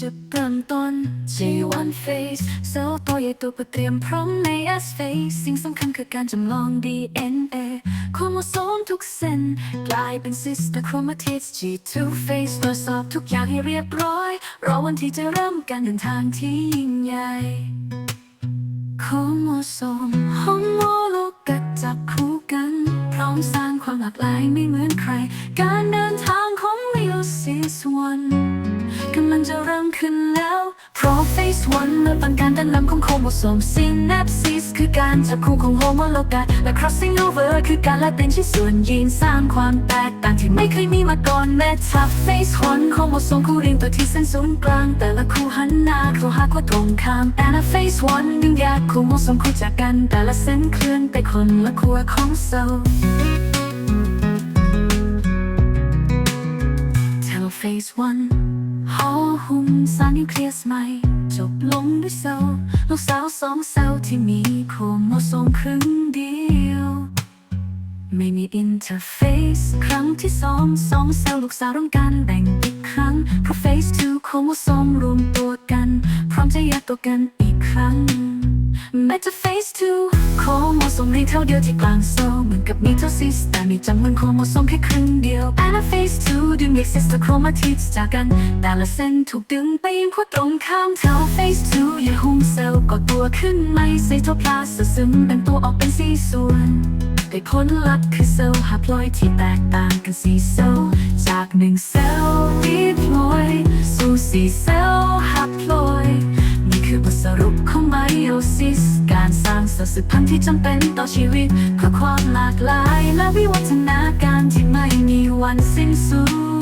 จุดเริ่มต้น G1 Phase เซลล์ตัวใหญ่ตัวเพื่อเตรียมพร้อมใน S Phase สิ่งสำคัญคือการจำลอง DNA โครโมโซมทุกเส้นกลายเป็น sister chromatids G2 Phase ตรวจสอบทุกอย่างให้เรียบร้อย รอวันที่จะเริ่มการเดินทางที่ยิ่งใหญ่โครโมโซมฮอร์โมโลกกจับคู่กัน พร้อมสร้างความหลากหลายไม่เหมือนใคร การเดินทาง ของ Meiosis One กำลังจะเริ่มขึ้นแล้ว Prophase One เริ่มต้นการเดินนำของโครโมโซม Synapses คือการจับคู่ของโฮโมโลกาและ Crossing Over คือการแลกเปลี่ยนชิ้นส่วนยีนสร้างความแตกต่างที่ไม่เคยมีมาก่อน Metaphase One โครโมโซมคู่เรียงตัวที่เส้นศูนย์กลาง แต่ละคู่หันหน้าเข้าหาขั้วตรงข้าม Anaphase One ดึงแยกโครโมโซมคู่จากกัน แต่ละเส้นเคลื่อนไปคนละขั้วของเซลล์ this One หอหุ้มสารนิวเคลียสใหม่ จบลงด้วยเซลล์ลูกสาวสองเซลล์ที่มีโครโมโซมครึ่งเดียว ไม่มีอินเทอร์เฟซครั้งที่สองสองเซลล์ลูกสาวร่วมกันแบ่งอีกครั้งเพราะเฟส2โครโมโซมรวมตัวกัน พร้อมจะแยกตัวกันอีกครั้ง Metaphase 2โครโมโซมเรียงเท่าเดียวที่กลางเซลเหมือนกับมีเท่าซิสแต่มีจำนวนโครโมโซมแค่ครึ่งเดียว Anaphase 2ดึง e sister chromatids จากกัน แต่ละเส้นถูกดึงไปยังขั้วตรงข้าม Telophase 2ยังหุ้มเซลล์ก่อตัวขึ้นใหม่ไซโตพลาสซึมแบ่งตัวออกเป็นสี่ส่วนได้ผลลัพธ์คือเซลล์ฮัพลอยที่แตกต่างกันสี่เซลล์จากหนึ่งเซลล์ดิพลอยสู่สี่เซลล์ อสืบพันธุ์ที่จำเป็นต่อชีวิตเพื่อความหลากหลาย และวิวัฒนาการที่ไม่มีวันสิ้นสุด